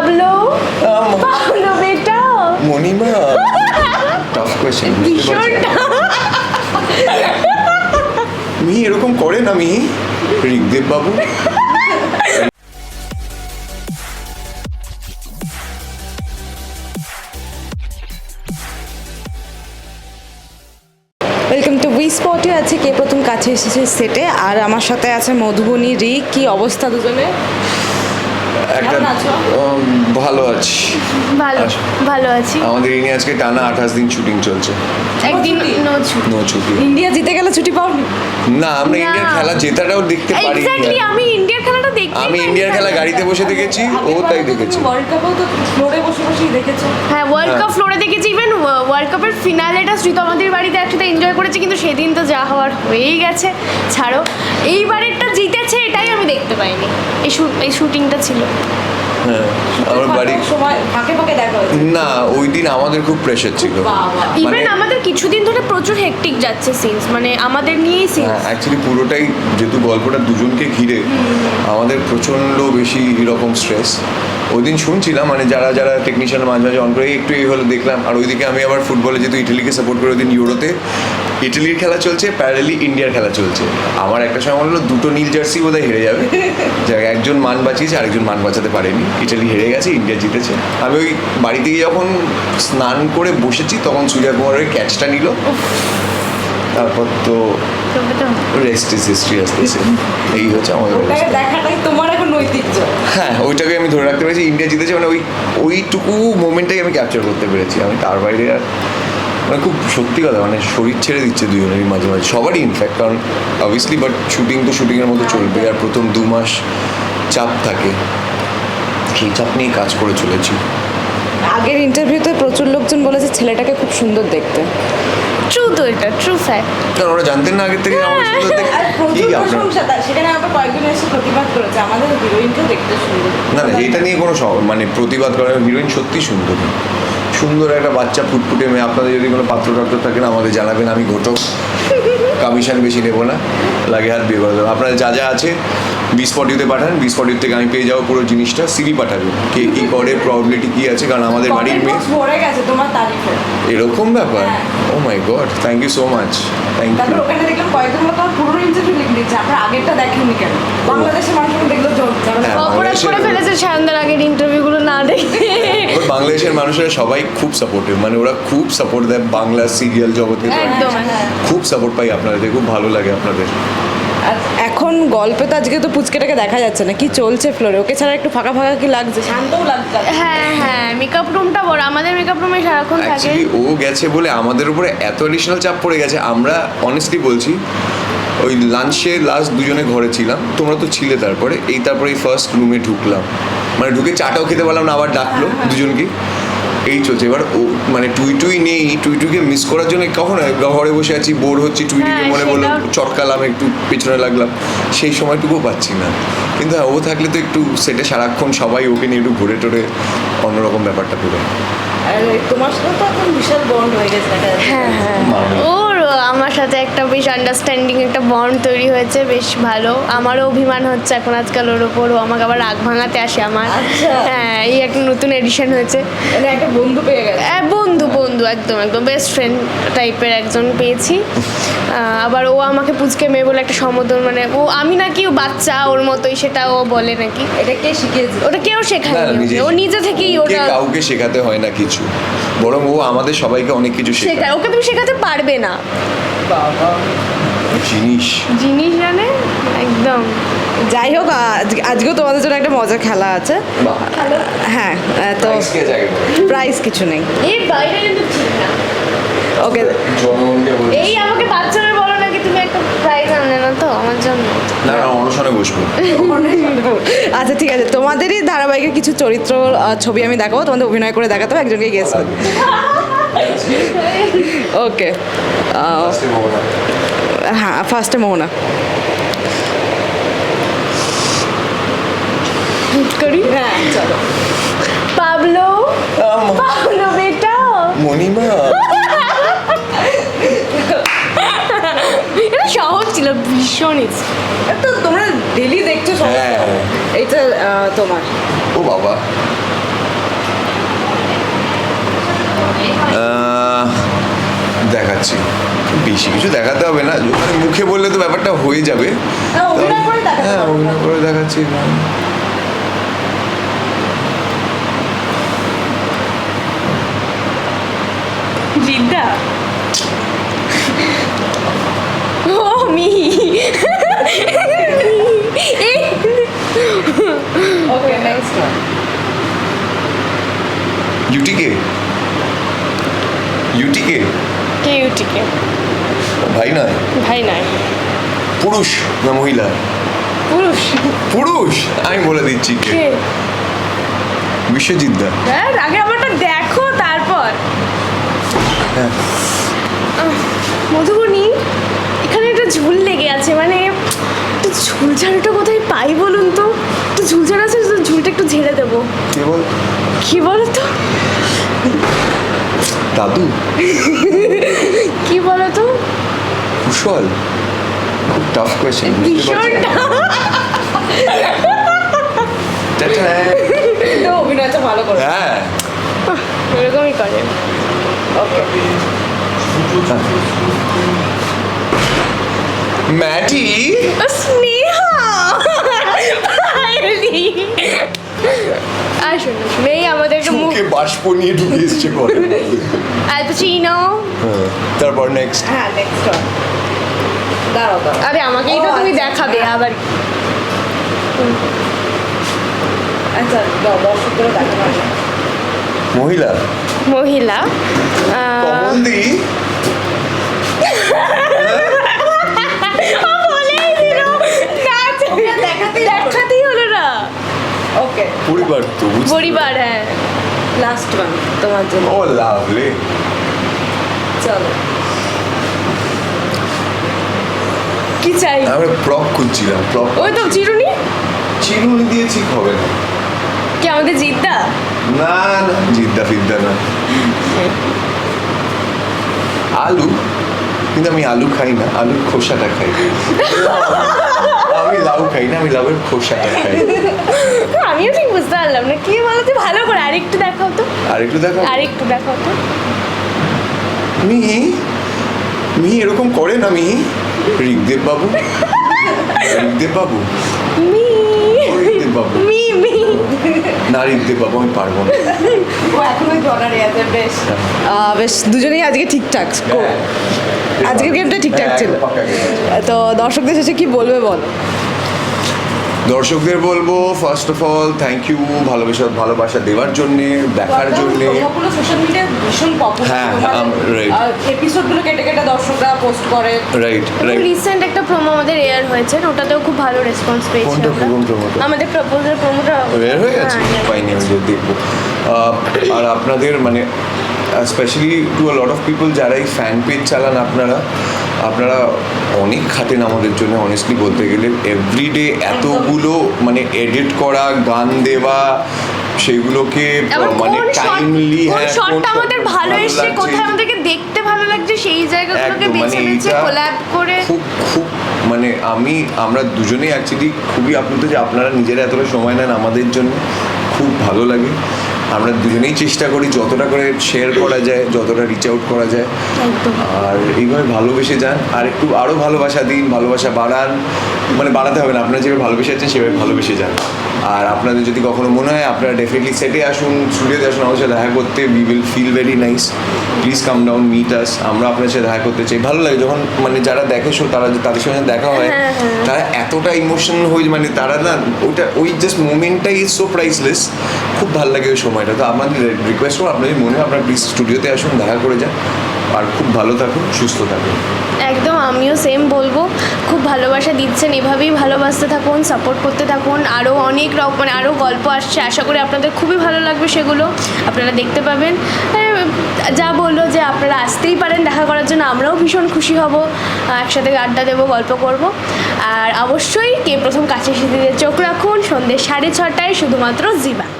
Pablo? Pablo বেটা? মণিমা tough question ভীষণ মি এরকম করেন আমি ঋগদেব বাবু। ওয়েলকাম টু উই স্পটে আছে কে প্রথম কাছে এসেছে সেটে আর আমার সাথে আছে মধুবনী রি কি অবস্থা দুজনে একটা ভালো আছি। ভালো আচ্ছা। ভালো আছি। আমাদের এই আজকে টানা আঠাশ দিন শুটিং চলছে। একদিন নো ছুটি। নো ছুটি। ইন্ডিয়া জিতে গেলে ছুটি পাওনি? না আমরা ইন্ডিয়ার খেলা জেতাটাও দেখতে পারি এক্স্যাক্টলি আমি ইন্ডিয়ার খেলাটা দেখতে আমি ইন্ডিয়ার খেলা গাড়িতে বসে দেখেছি ও তাই দেখেছি। ওয়ার্ল্ড কাপেও তো ফ্লোরে বসে বসেই দেখেছ। হ্যাঁ ওয়ার্ল্ড কাপ ফ্লোরে দেখেছি ইভেন ওয়ার্ল্ড কাপের ফিনালেটা শ্রীত আমাদের বাড়িতে একসাথে এনজয় করেছি কিন্তু সেদিন তো যা হওয়ার হয়েই গেছে। ছাড়ো এইবারেরটা দেখতে পাইনি। এই এই শুটিংটা ছিল। হ্যাঁ আমার বাড়ি সময় ফাঁকে ফাঁকে দেখা হয়েছে। না ওই দিন আমাদের খুব প্রেশার ছিল। ইভেন মানে- আমাদের কিছুদিন ধরে প্রচুর হেকটিক যাচ্ছে সিনস মানে আমাদের নিয়েই সিনস অ্যাকচুয়ালি পুরোটাই যেহেতু গল্পটা দুজনকে ঘিরে আমাদের প্রচণ্ড বেশি এরকম স্ট্রেস ওই দিন শুনছিলাম মানে যারা যারা টেকনিশিয়ান মাঝে মাঝে অন করে একটু এই হলো দেখলাম। আর ওইদিকে আমি আবার ফুটবলে যেহেতু ইটালিকে সাপোর্ট করে ওই দিন ইউরোতে ইটালির খেলা চলছে প্যারালি ইন্ডিয়ার খেলা চলছে। আমার একটা সময় মনে হলো দুটো নীল জার্সি বোধহয় হেরে যাবে। একজন মান বাঁচিয়েছে আরেকজন মান বাঁচাতে পারেনি। ইটালি হেরে গেছে ইন্ডিয়া জিতেছে। আমি ওই বাড়ি থেকে যখন স্নান করে বসেছি তখন সূর্যা কুমারের ক্যাচটা নিল। তারপর তো রেস্ট ইজ হিস্ট্রি আসতেছে। এই হচ্ছে আমাদের। দেখাটাই তোমার নৈতিকয হ্যাঁ ওইটাকে আমি ধরে রাখতে পেরেছি ইন্ডিয়া জিতেছে মানে ওই ওইটুকু মোমেন্টটাই আমি ক্যাপচার করতে পেরেছি। আমি তার বাইরে আর মানে খুব সত্যি কথা মানে শরীর ছেড়ে দিচ্ছে দুজনেরই মাঝে মাঝে সবারই ইনফ্যাক্ট কারণ অবভিয়াসলি বাট শুটিং তো শুটিংয়ের মতো চলবে আর প্রথম দু মাস চাপ থাকে। সেই চাপ নিয়ে কাজ করে চলেছি। আগের ইন্টারভিউতে প্রচুর লোকজন বলেছে ছেলেটাকে খুব সুন্দর দেখতে। ট্রু তো এটা ট্রু ফ্যাক্ট কারণ ওরা জানতেন না আগের থেকে আমার আর কি প্রচুর প্রশংসা তার সেখানে আবার কয়েকজন এসে প্রতিবাদ করেছে আমাদের হিরোইনকেও দেখতে সুন্দর। না না এটা নিয়ে কোনো মানে প্রতিবাদ করার হিরোইন সত্যি সুন্দর। সুন্দর একটা বাচ্চা ফুটফুটে মেয়ে। আপনাদের যদি কোনো পাত্র টাত্র থাকেন আমাদের জানাবেন আমি ঘটক। কমিশন বেশি নেব না। লাগে হাত বিয়ে করে দেবো। আপনার যা যা আছে বিস্পটিতে পাঠান বিস্পটির থেকে আমি পেয়ে যাব পুরো জিনিসটা সিভি পাঠাবেন কে কী করে প্রবাবিলিটি কী আছে? কারণ আমাদের বাড়ির মেয়ে ভরে গেছে তোমার তারিফে এরকম ব্যাপার? ও my god thank you so much thank you ওখানে দেখলাম কয়েকজন লোক পুরো ইন্টারভিউ লিখে দিচ্ছে আমরা আগেরটা দেখেনি কেন? বাংলাদেশের মানুষ দেখল জোর হ্যাঁ, অপরাধ করে বাংলাদেশের- ফেলেছে সায়নদার আগের ইন্টারভিউগুলো না দেখে। বাংলাদেশের মানুষেরা সবাই খুব সাপোর্টিভ মানে ওরা খুব সাপোর্ট দেয় বাংলা সিরিয়াল জগতে। তো খুব সাপোর্ট পাই আপনাদের খুব ভালো লাগে আপনাদের। আর এখন গল্পে তো আজকে তো পুচকেটাকে দেখা যাচ্ছে না। কি চলছে ফ্লোরে ওকে ছাড়া একটু ফাঁকা ফাঁকা কি লাগছে? শান্তও লাগছে। হ্যাঁ হ্যাঁ মেকআপ রুমটা বড়। আমাদের মেকআপ রুমে সারাক্ষণ থাকে। ও গেছে বলে আমাদের উপরে এত অ্যাডিশনাল চাপ পড়ে গেছে। আমরা অনেস্টলি বলছি ওই লাঞ্চে লাস্ট দুজনে ঘরে ছিলাম। তোমরা তো ছিলে তারপরে। এই তারপরে এই ফার্স্ট রুমে ঢুকলাম। মানে ঢুকে চাটাও খেতে পারলাম না আবার ডাকলো দুজনকে। এই চলছে। এবার ও মানে টুই টুই নেই টুই টুইকে মিস করার জন্য কখন ঘরে বসে আছি বোর হচ্ছি টুই টুইকে হ্যাঁ, মনে বলল চটকালাম একটু পেছনে লাগলাম। সেই সময়টুকু পাচ্ছি না। কিন্তু হ্যাঁ ও থাকলে তো একটু সেটে সারাক্ষণ সবাই ওকে নিয়ে একটু ঘুরে টোরে অন্যরকম ব্যাপারটা পুরো। তোমার সাথে তো এখন বিশাল বন্ড হয়ে গেছে হ্যাঁ হ্যাঁ। মামি। আমার সাথে একটা বেশ আন্ডারস্ট্যান্ডিং একটা বন্ড তৈরি হয়েছে বেশ ভালো। আমারও অভিমান হচ্ছে এখন আজকাল ওর ওপর ও আমাকে আবার রাগ ভাঙাতে আসে আমার। আচ্ছা। হ্যাঁ এই একটা নতুন এডিশন হয়েছে। মানে একটা বন্ধু পেয়ে গেছে। হ্যাঁ, বন্ধু বন্ধু একদম একদম। বেস্ট ফ্রেন্ড টাইপের একজন পেয়েছি। আবার ও আমাকে পুচকে মেয়ে বলে একটা সম্বোধন মানে ও আমি নাকি ও বাচ্চা ওর মতোই সেটা ও বলে নাকি। এটা কে শিখিয়েছে? ওটা কেউ না, শেখায়নি ও নিজে থেকেই ওটা কাউকে শেখাতে হয় না কিছু। বরং ও আমাদের সবাইকে অনেক কিছু শেখায়। শেখায়। ওকে তুমি শেখাতে পারবে না। বাবা। জিনিস। জিনিস জানে একদম। যাই হোক আজ- আজকেও তোমাদের জন্য একটা মজার খেলা আছে। হ্যাঁ তো প্রাইস কিছু নেই। এই বাইরে কিন্তু ঠিক না। ওকে। এই আমাকে বাচ্চারা বলো নাকি তুমি একটা প্রাইজ আনলে না তো? আমার জন্য। না না অনশনে বসবো। আচ্ছা ঠিক আছে। তোমাদেরই ধারাবাহিকের কিছু চরিত্র ছবি আমি দেখাবো। তোমাদের অভিনয় করে দেখাতে একজনকে গেস ওকে হ্যাঁ ফার্স্টে মোহনা করি হ্যাঁ চলো পাবলো পাবলো বেটা মণিমা এটা সহজ ছিল ভীষণ। তো তোমরা ডেলি দেখছ হ্যাঁ। তোমার। ও বাবা। দেখাচ্ছি। বেশি কিছু দেখাতে হবে না। মানে মুখে বললে তো ব্যাপারটা হয়ে যাবে। হ্যাঁ অভিনয় করে দেখাচ্ছি জিদ্দা। ও me okay next one UTK UTK? কে ইউটিকে? ভাই নয় ভাই নয় পুরুষ না মহিলা? পুরুষ। পুরুষ? আমি বলে দিচ্ছি কে? বিশ্বজিৎ দা। হ্যাঁ আগে আমারটা দেখো তারপর। হ্যাঁ। মধুবনী এখানে একটা ঝুল লেগে আছে মানে একটু ঝুলঝাড়ুটা কোথায় পাই বলুন তো? একটু ঝুলঝাড় আছে ঝুলটা একটু ঝেড়ে দেবো। কে বল? কি বলো তো দাদু। কি বলো তো কুশল। খুব টাফ কোয়েশ্চেন অভিনয়টা ভালো করে। হ্যাঁ। এরকমই করে। ম্যাটি? স্নেহা! আসুন আসুন। এই আমাদেরকে মুখ মুখে বাষ্প নিয়ে ঢুকে এসছে করে আল হ্যাঁ, তারপর নেক্সট হ্যাঁ নেক্সট দাঁড়াও দাঁড়াও। আরে আমাকেই তো তুমি আচ্ছা, দেখাবে হ্যাঁ। আবার আচ্ছা মহিলা? মহিলা ওকে পরিবার তো পরিবার হ্যাঁ। লাস্ট ওয়ান তোমার জন্য। ও লাভলি চলো। কি চাই? আমরা প্রপ খুঁজছিলাম প্রপ ওই তো চিরুনি? চিরুনি দিয়ে ঠিক হবে না। কি আমাদের জিদ্দা? না না জিদ্দা ফিদ্দা না। আলু? কিন্তু আমি আলু খাই না আলুর খোসাটা খাই। আমি খাই না আমি খোসাটা খাই। আমিও ঠিক বুঝতে পারলাম না। কি বলো তো ভালো করে আরেকটু দেখাও তো। আর একটু দেখো আরেকটু দেখাও তো। মিহি মিহি এরকম করে না মিহি? ঋগদেব বাবু। ঋগদেব বাবু? ঋগদেব বাবু। মি মি। না ঋগদেব বাবু আমি পারব না। ও এখনোই জনারে আছে বেশ। আহ, বেশ দুজনেই আজকে ঠিকঠাক। হ্যাঁ। আজকের গেমটা ঠিকঠাক হ্যাঁ, ছিল। তো দর্শকদের শেষে কি বলবে বলো? দর্শকদের বলব first of all thank you ভালোবাসা ভালোবাসা দেওয়ার জন্যে দেখার জন্যে। সোশ্যাল হ্যাঁ, right. এপিসোডগুলো কেটে কেটে দর্শকরা পোস্ট করে। রাইট রাইট রিসেন্ট একটা প্রোমো আমাদের এয়ার হয়েছে ওটাতেও খুব ভালো রেসপন্স পেয়েছি? আমাদের প্রপোজাল প্রোমোটা বের হয়ে গেছে? পাইনি আমি দেখব। আর আপনাদের মানে specially to a lot of people যারা এই ফ্যান পেজ চালান আপনারা আপনারা অনেক খাটেন আমাদের জন্য অনেস্টলি বলতে গেলে এভরিডে এতগুলো মানে এডিট করা গান দেওয়া সেগুলোকে মানে টাইমলি হ্যাঁ শটটা আমাদের ভালো এসছে। কোথায় আমাদেরকে দেখতে ভালো লাগছে সেই জায়গাগুলোকে একদম মানে বেছে বেছে কোল্যাব করে। খুব খুব মানে আমি আমরা দুজনেই অ্যাকচুয়ালি খুবই আপ্লুত যে আপনারা নিজেরা এতটা সময় নেন আমাদের জন্য খুব ভালো লাগে। আমরা দুজনেই চেষ্টা করি যতটা করে শেয়ার করা যায় যতটা রিচ আউট করা যায়। আর এইভাবে ভালোবেসে যান। আর একটু আরও ভালোবাসা দিন ভালোবাসা বাড়ান। মানে বাড়াতে হবে না আপনারা যেভাবে ভালোবেসে আছেন সেভাবে ভালোবেসে যান। আর আপনাদের যদি কখনো মনে হয় আপনারা ডেফিনেটলি সেটে আসুন স্টুডিওতে আসুন আমাদের সাথে দেখা করতে we will feel very nice please come down meet us আমরা আপনার সাথে দেখা করতে চাই। ভালো লাগে যখন মানে যারা দেখে শো তারা তাদের সঙ্গে দেখা হয় হ্যাঁ, হ্যাঁ। তারা এতটা ইমোশনাল হয়ে মানে তারা না ওইটা ওই জাস্ট মোমেন্টটাই ইজ সো প্রাইসলেস খুব ভালো লাগে ওই সময়টা। তো আমাদের রিকোয়েস্ট করব আপনাদের মনে হয় আপনারা প্লিজ স্টুডিওতে আসুন দেখা করে যান। আর খুব ভালো থাকুন সুস্থ থাকুন। একদম আমিও সেম বলব। খুব ভালোবাসা দিচ্ছেন এভাবেই ভালোবাসতে থাকুন সাপোর্ট করতে থাকুন। আরও অনেক রকম মানে আরও গল্প আসছে আশা করি আপনাদের খুবই ভালো লাগবে সেগুলো। আপনারা দেখতে পাবেন। হ্যাঁ, যা বলল যে আপনারা আসতেই পারেন দেখা করার জন্য আমরাও ভীষণ খুশি হব। একসাথে আড্ডা দেবো গল্প করব। আর অবশ্যই কে প্রথম কাছে সিঁড়িতে চোখ রাখুন সন্ধ্যে সাড়ে ছটায় শুধুমাত্র জি বাংলায়